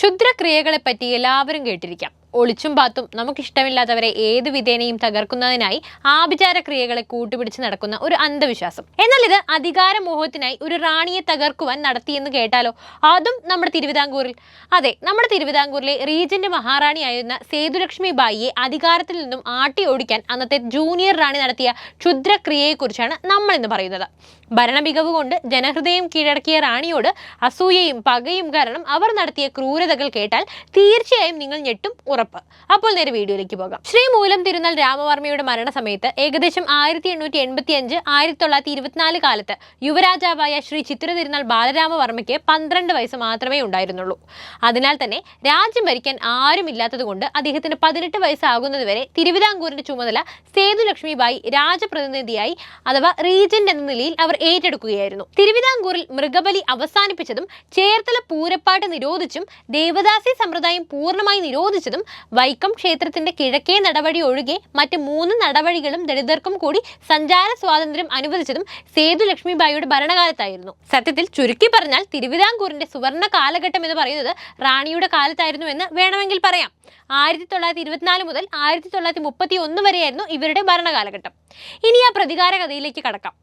ക്ഷുദ്രക്രിയകളെപ്പറ്റി എല്ലാവരും കേട്ടിരിക്കാം. ഒളിച്ചും പാത്തും നമുക്കിഷ്ടമില്ലാത്തവരെ ഏത് വിധേനയും തകർക്കുന്നതിനായി ആഭിചാര ക്രിയകളെ കൂട്ടുപിടിച്ച് നടക്കുന്ന ഒരു അന്ധവിശ്വാസം. എന്നാൽ ഇത് അധികാരമോഹത്തിനായി ഒരു റാണിയെ തകർക്കുവാൻ നടത്തിയെന്ന് കേട്ടാലോ? അതും നമ്മുടെ തിരുവിതാംകൂറിൽ. അതെ നമ്മുടെ തിരുവിതാംകൂറിലെ റീജന്റ് മഹാറാണിയായിരുന്ന സേതുലക്ഷ്മി ബായിയെ അധികാരത്തിൽ നിന്നും ആട്ടി ഓടിക്കാൻ അന്നത്തെ ജൂനിയർ റാണി നടത്തിയ ക്ഷുദ്രക്രിയയെക്കുറിച്ചാണ് നമ്മൾ ഇന്ന് പറയുന്നത്. ഭരണമികവ് കൊണ്ട് ജനഹൃദയം കീഴടക്കിയ റാണിയോട് അസൂയയും പകയും കാരണം അവർ നടത്തിയ ക്രൂരതകൾ കേട്ടാൽ തീർച്ചയായും നിങ്ങൾ ഞെട്ടും ഉറപ്പ് അപ്പോൾ നേരെ വീഡിയോയിലേക്ക് പോകാം. ശ്രീ മൂലം തിരുനാൾ രാമവർമ്മയുടെ മരണസമയത്ത് ഏകദേശം ആയിരത്തി എണ്ണൂറ്റി എൺപത്തി അഞ്ച് ആയിരത്തി തൊള്ളായിരത്തി ഇരുപത്തിനാല് കാലത്ത് യുവരാജാവായ ശ്രീ ചിത്ര തിരുനാൾ ബാലരാമവർമ്മയ്ക്ക് പന്ത്രണ്ട് വയസ്സ് മാത്രമേ ഉണ്ടായിരുന്നുള്ളൂ. അതിനാൽ തന്നെ രാജ്യം ഭരിക്കാൻ ആരുമില്ലാത്തതുകൊണ്ട് അദ്ദേഹത്തിന് പതിനെട്ട് വയസ്സാകുന്നതുവരെ തിരുവിതാംകൂറിന്റെ ചുമതല സേതുലക്ഷ്മിബായി രാജപ്രതിനിധിയായി അഥവാ റീജന്റ് എന്ന നിലയിൽ അവർ ഏറ്റെടുക്കുകയായിരുന്നു. തിരുവിതാംകൂറിൽ മൃഗബലി അവസാനിപ്പിച്ചതും ചേർത്തല പൂരപ്പാട്ട് നിരോധിച്ചും ദേവദാസി സമ്പ്രദായം പൂർണമായി നിരോധിച്ചതും വൈക്കം ക്ഷേത്രത്തിന്റെ കിഴക്കേ നടവഴി ഒഴികെ മറ്റ് മൂന്ന് നടവഴികളും ദളിതർക്കും കൂടി സഞ്ചാര സ്വാതന്ത്ര്യം അനുവദിച്ചതും സേതു ലക്ഷ്മിബായിയുടെ ഭരണകാലത്തായിരുന്നു. സത്യത്തിൽ ചുരുക്കി പറഞ്ഞാൽ തിരുവിതാംകൂറിന്റെ സുവർണ കാലഘട്ടം എന്ന് പറയുന്നത് റാണിയുടെ കാലത്തായിരുന്നു എന്ന് വേണമെങ്കിൽ പറയാം. ആയിരത്തി തൊള്ളായിരത്തി ഇരുപത്തിനാല് മുതൽ ആയിരത്തി തൊള്ളായിരത്തി മുപ്പത്തി ഒന്ന് വരെയായിരുന്നു ഇവരുടെ ഭരണകാലഘട്ടം. ഇനി ആ പ്രതികാര കഥയിലേക്ക് കടക്കാം.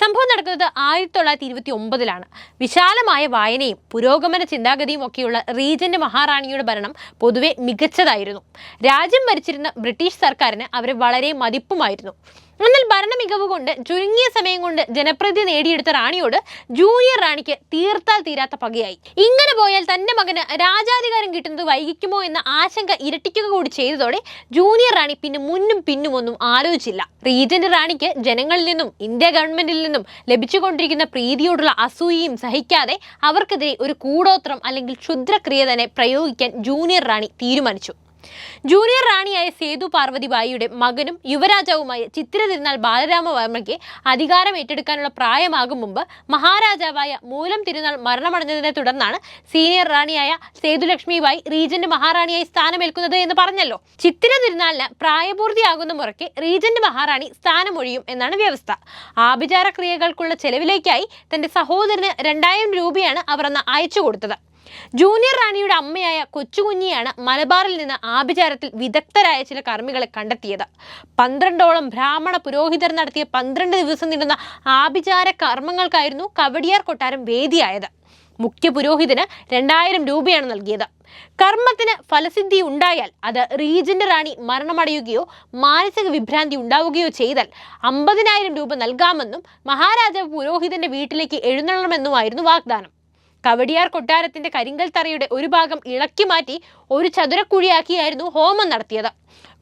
സംഭവം നടക്കുന്നത് ആയിരത്തി തൊള്ളായിരത്തി ഇരുപത്തി ഒമ്പതിലാണ് വിശാലമായ വായനയും പുരോഗമന ചിന്താഗതിയും ഒക്കെയുള്ള റീജന്റ് മഹാറാണിയുടെ ഭരണം പൊതുവെ മികച്ചതായിരുന്നു. രാജ്യം ഭരിച്ചിരുന്ന ബ്രിട്ടീഷ് സർക്കാരിന് അവരെ വളരെ മതിപ്പുമായിരുന്നു. എന്നാൽ ഭരണ മികവ് കൊണ്ട് ചുരുങ്ങിയ സമയം കൊണ്ട് ജനപ്രതി നേടിയെടുത്ത റാണിയോട് ജൂനിയർ റാണിക്ക് തീർത്താൽ തീരാത്ത പകയായി. ഇങ്ങനെ പോയാൽ തന്റെ മകന് രാജാധികാരം കിട്ടുന്നത് വൈകിക്കുമോ എന്ന ആശങ്ക ഇരട്ടിക്കുക കൂടി ചെയ്തതോടെ ജൂനിയർ റാണി പിന്നെ മുന്നും പിന്നും ഒന്നും ആലോചിച്ചില്ല. റീജന്റ് റാണിക്ക് ജനങ്ങളിൽ നിന്നും ഇന്ത്യ ഗവൺമെന്റിൽ നിന്നും ലഭിച്ചുകൊണ്ടിരിക്കുന്ന പ്രീതിയോടുള്ള അസൂയയും സഹിക്കാതെ അവർക്കെതിരെ ഒരു കൂടോത്രം അല്ലെങ്കിൽ ക്ഷുദ്രക്രിയ തന്നെ പ്രയോഗിക്കാൻ ജൂനിയർ റാണി തീരുമാനിച്ചു. ജൂനിയർ റാണിയായ സേതു പാർവതി ബായിയുടെ മകനും യുവരാജാവുമായ ചിത്ര തിരുനാൾ ബാലരാമവർമ്മയ്ക്ക് അധികാരം ഏറ്റെടുക്കാനുള്ള പ്രായമാകും മുമ്പ് മഹാരാജാവായ മൂലം തിരുനാൾ മരണമടഞ്ഞതിനെ തുടർന്നാണ് സീനിയർ റാണിയായ സേതുലക്ഷ്മിബായി റീജന്റ് മഹാറാണിയായി സ്ഥാനമേൽക്കുന്നത് എന്ന് പറഞ്ഞല്ലോ. ചിത്തിര തിരുനാളിന് പ്രായപൂർത്തിയാകുന്ന മുറയ്ക്ക് റീജന്റ് മഹാറാണി സ്ഥാനമൊഴിയും എന്നാണ് വ്യവസ്ഥ. ആഭിചാര ക്രിയകൾക്കുള്ള ചെലവിലേക്കായി തന്റെ സഹോദരന് രണ്ടായിരം രൂപയാണ് അവർ അന്ന് അയച്ചു കൊടുത്തത്. ജൂനിയർ റാണിയുടെ അമ്മയായ കൊച്ചുകുഞ്ഞിയാണ് മലബാറിൽ നിന്ന് ആഭിചാരത്തിൽ വിദഗ്ധരായ ചില കർമ്മികളെ കണ്ടെത്തിയത്. പന്ത്രണ്ടോളം ബ്രാഹ്മണ പുരോഹിതർ നടത്തിയ പന്ത്രണ്ട് ദിവസം നീളുന്ന ആഭിചാര കർമ്മങ്ങൾക്കായിരുന്നു കവടിയാർ കൊട്ടാരം വേദിയായത്. മുഖ്യ പുരോഹിതന് രണ്ടായിരം രൂപയാണ് നൽകിയത്. കർമ്മത്തിന് ഫലസിദ്ധി ഉണ്ടായാൽ അത് റീജന്റ് റാണി മരണമടയുകയോ മാനസിക വിഭ്രാന്തി ഉണ്ടാവുകയോ ചെയ്താൽ അമ്പതിനായിരം രൂപ നൽകാമെന്നും മഹാരാജാവ് പുരോഹിതന്റെ വീട്ടിലേക്ക് എഴുന്നള്ളണമെന്നുമായിരുന്നു വാഗ്ദാനം. കവടിയാർ കൊട്ടാരത്തിന്റെ കരിങ്കൽ തറയുടെ ഒരു ഭാഗം ഇളക്കി മാറ്റി ഒരു ചതുരക്കുഴിയാക്കിയായിരുന്നു ഹോമം നടത്തിയത്.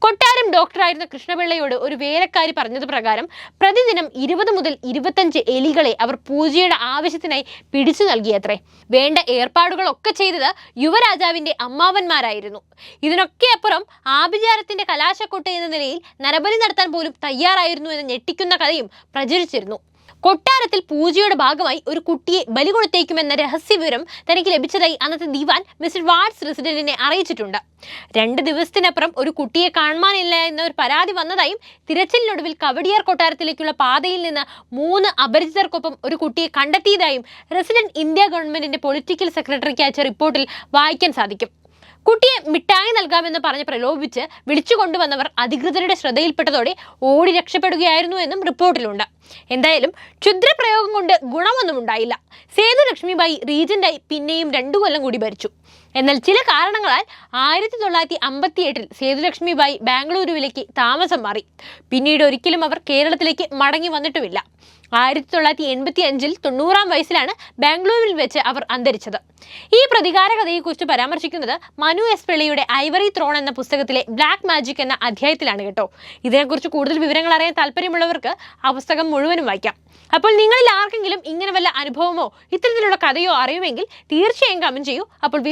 കൊട്ടാരം ഡോക്ടറായിരുന്ന കൃഷ്ണപിള്ളയോട് ഒരു വേലക്കാരി പറഞ്ഞത് പ്രകാരം പ്രതിദിനം ഇരുപത് മുതൽ ഇരുപത്തഞ്ച് എലികളെ അവർ പൂജയുടെ ആവശ്യത്തിനായി പിടിച്ചു നൽകിയത്രേ. വേണ്ട ഏർപ്പാടുകളൊക്കെ ചെയ്തത് യുവരാജാവിന്റെ അമ്മാവന്മാരായിരുന്നു. ഇതിനൊക്കെ അപ്പുറം ആഭിചാരത്തിന്റെ കലാശക്കൊട്ട് എന്ന നിലയിൽ നരബലി നടത്താൻ പോലും തയ്യാറായിരുന്നു എന്ന് ഞെട്ടിക്കുന്ന കഥയും പ്രചരിച്ചിരുന്നു. കൊട്ടാരത്തിൽ പൂജയുടെ ഭാഗമായി ഒരു കുട്ടിയെ ബലി കൊടുത്തേക്കുമെന്ന രഹസ്യവിവരം തനിക്ക് ലഭിച്ചതായി അന്നത്തെ ദിവാൻ മിസ്റ്റർ വാർഡ്സ് റെസിഡന്റിനെ അറിയിച്ചിട്ടുണ്ട്. രണ്ട് ദിവസത്തിനപ്പുറം ഒരു കുട്ടിയെ കാണാനില്ല എന്ന ഒരു പരാതി വന്നതായും തിരച്ചിലിനൊടുവിൽ കവടിയാർ കൊട്ടാരത്തിലേക്കുള്ള പാതയിൽ നിന്ന് മൂന്ന് അപരിചിതർക്കൊപ്പം ഒരു കുട്ടിയെ കണ്ടെത്തിയതായും റെസിഡന്റ് ഇന്ത്യ ഗവൺമെന്റിന്റെ പൊളിറ്റിക്കൽ സെക്രട്ടറിക്ക് അയച്ച റിപ്പോർട്ടിൽ വായിക്കാൻ സാധിക്കും. കുട്ടിയെ മിഠായി നൽകാമെന്ന് പറഞ്ഞ് പ്രലോഭിച്ച് വിളിച്ചു കൊണ്ടുവന്നവർ അധികൃതരുടെ ശ്രദ്ധയിൽപ്പെട്ടതോടെ ഓടി രക്ഷപ്പെടുകയായിരുന്നു എന്നും റിപ്പോർട്ടിലുണ്ട്. എന്തായാലും ക്ഷുദ്രപ്രയോഗം കൊണ്ട് ഗുണമൊന്നും ഉണ്ടായില്ല. സേതു ലക്ഷ്മിബായി റീജന്റായി പിന്നെയും രണ്ടു കൊല്ലം കൂടി ഭരിച്ചു. എന്നാൽ ചില കാരണങ്ങളാൽ ആയിരത്തി തൊള്ളായിരത്തി അമ്പത്തി എട്ടിൽ സേതുലക്ഷ്മിബായി ബാംഗ്ലൂരുവിലേക്ക് താമസം മാറി. പിന്നീട് ഒരിക്കലും അവർ കേരളത്തിലേക്ക് മടങ്ങി വന്നിട്ടുമില്ല. ആയിരത്തി തൊള്ളായിരത്തി എൺപത്തി അഞ്ചിൽ തൊണ്ണൂറാം വയസ്സിലാണ് ബാംഗ്ലൂരിൽ വെച്ച് അവർ അന്തരിച്ചത്. ഈ പ്രതികാര കഥയെക്കുറിച്ച് പരാമർശിക്കുന്നത് മനു എസ് പിള്ളിയുടെ ഐവറി ത്രോൺ എന്ന പുസ്തകത്തിലെ ബ്ലാക്ക് മാജിക് എന്ന അധ്യായത്തിലാണ് കേട്ടോ. ഇതിനെക്കുറിച്ച് കൂടുതൽ വിവരങ്ങൾ അറിയാൻ താല്പര്യമുള്ളവർക്ക് ആ പുസ്തകം മുഴുവനും വായിക്കാം. അപ്പോൾ നിങ്ങളിൽ ആർക്കെങ്കിലും ഇങ്ങനെ വല്ല അനുഭവമോ ഇത്തരത്തിലുള്ള കഥയോ അറിയുമെങ്കിൽ തീർച്ചയായും കമന്റ് ചെയ്യൂ. അപ്പോൾ